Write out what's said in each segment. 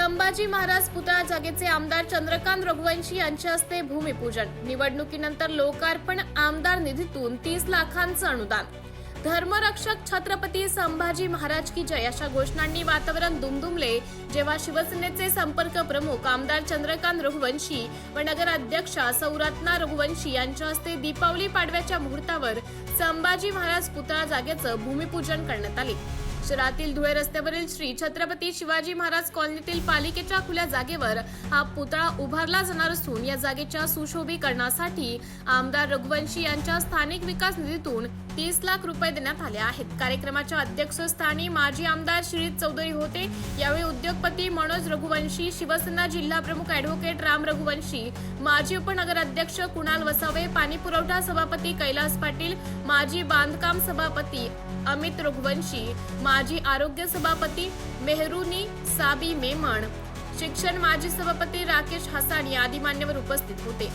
संभाजी महाराज पुतळा जागेचे आमदार चंद्रकांत रघुवंशी यांच्या हस्ते भूमिपूजन. निवडणुकीनंतर लोकार्पण आमदार निधीतून तीस लाखांचं अनुदान. धर्मरक्षक छत्रपती संभाजी महाराज की जय अशा घोषणांनी वातावरण दुमदुमले जेव्हा शिवसेनेचे संपर्क प्रमुख आमदार चंद्रकांत रघुवंशी व नगराध्यक्षा सौरत्ना रघुवंशी यांच्या हस्ते दीपावली पाडव्याच्या मुहूर्तावर संभाजी महाराज पुतळा जागेचं भूमिपूजन करण्यात आले. शहरातील धुळे रस्त्यावरील श्री छत्रपती शिवाजी महाराज कॉलनीतील पालिकेच्या खुल्या जागेवर हा पुतळा उभारला जाणार असून या जागेच्या सुशोभीकरणासाठी आमदार रघुवंशी यांच्या स्थानिक विकास निधीतून तीस लाख रुपये देण्यात आले आहेत. कार्यक्रमाच्या अध्यक्षस्थानी माजी आमदार श्रीत चौधरी होते. यावेळी उद्योगपती मनोज रघुवंशी शिवसेना जिल्हा प्रमुख अॅडव्होकेट राम रघुवंशी माजी उपनगराध्यक्ष कुणाल वसावे पाणी पुरवठा सभापती कैलास पाटील माजी बांधकाम सभापती अमित रघुवंशी माजी आरोग्य सभापती मेहरुनी साबी मेमण शिक्षण माजी सभापती राकेश हसाणी आदी मान्यवर उपस्थित होते.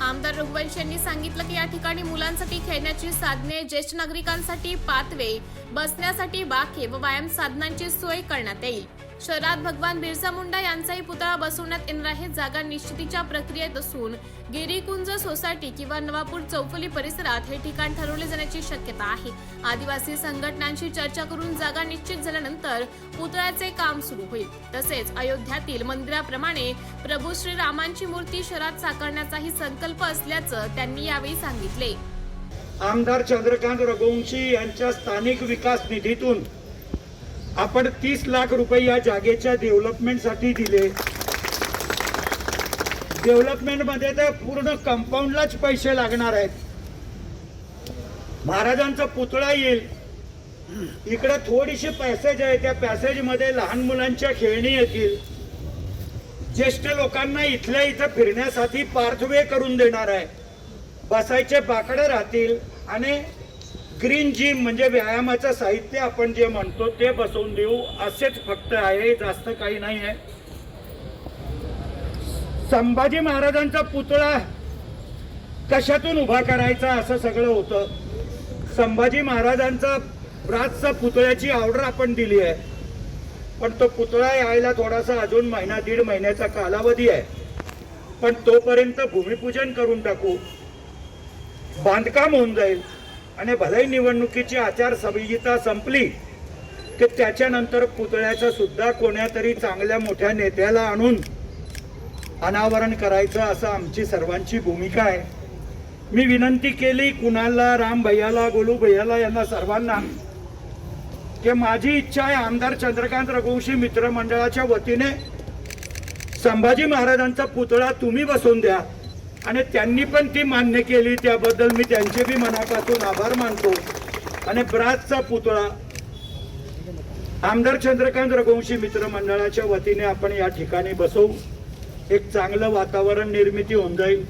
आमदार रघुवंश यांनी सांगितलं की या ठिकाणी मुलांसाठी खेळण्याची साधने ज्येष्ठ नागरिकांसाठी पातवे बसण्यासाठी बाखे व व्यायाम साधनांची सोय करण्यात येईल. शहरात भगवान बिरसा मुंडा यांचाही पुतळा बसवण्यात येणार आहे. जागा निश्चितीच्या प्रक्रियेत असून गिरीकुंज सोसायटी किंवा नवापूर चौफुली परिसरात हे ठिकाण ठरवले जाण्याची शक्यता आहे. आदिवासी संघटनांशी चर्चा करून जागा निश्चित झाल्यानंतर पुतळ्याचे काम सुरू होईल. तसेच अयोध्यातील मंदिराप्रमाणे प्रभू श्रीरामांची मूर्ती शहरात साकारण्याचाही संकल्प असल्याचं त्यांनी यावेळी सांगितले. आमदार चंद्रकांत रघुवंशी यांच्या स्थानिक विकास निधीतून आपण तीस लाख रुपये या जागेच्या डेव्हलपमेंटसाठी दिले. डेव्हलपमेंटमध्ये तर पूर्ण कंपाऊंडलाच पैसे लागणार आहेत. महाराजांचा पुतळा येईल. इकडे थोडीशी पॅसेज आहे त्या पॅसेजमध्ये लहान मुलांच्या खेळणी येतील. ज्येष्ठ लोकांना इथल्या इथं फिरण्यासाठी पार्थवे करून देणार आहे. बसायचे बाकडे राहतील आणि ग्रीन जिम म्हणजे व्यायामाचं साहित्य आपण जे म्हणतो ते बसवून देऊ असेच फक्त आहे जास्त काही नाही आहे. संभाजी महाराजांचा पुतळा कशातून उभा करायचा असं सगळं होतं. संभाजी महाराजांचा ब्रासचा पुतळ्याची ऑर्डर आपण दिली आहे. पण तो पुतळा यायला थोडासा अजून महिना दीड महिन्याचा कालावधी आहे. पण तोपर्यंत भूमिपूजन करून टाकू. बांधकाम होऊन जाईल. आणि भलाई निवडणुकीची आचारसंहिता संपली की त्याच्यानंतर पुतळ्याचं सुद्धा कोण्यातरी चांगल्या मोठ्या नेत्याला आणून अनावरण करायचं असं आमची सर्वांची भूमिका आहे. मी विनंती केली कुणाला राम भैयाला गोलू भैयाला यांना सर्वांना की माझी इच्छा आहे आमदार चंद्रकांत रघुवंशी मित्रमंडळाच्या वतीने संभाजी महाराजांचा पुतळा तुम्ही बसवून द्या. आणि त्यांनी पण ती मान्य केली त्याबद्दल मी त्यांचे बी मनापासून आभार मानतो. आणि ब्राजचा पुतळा आमदार चंद्रकांत रघुवंशी मित्रमंडळाच्या वतीने आपण या ठिकाणी बसवू. एक चांगलं वातावरण निर्मिती होऊन जाईल.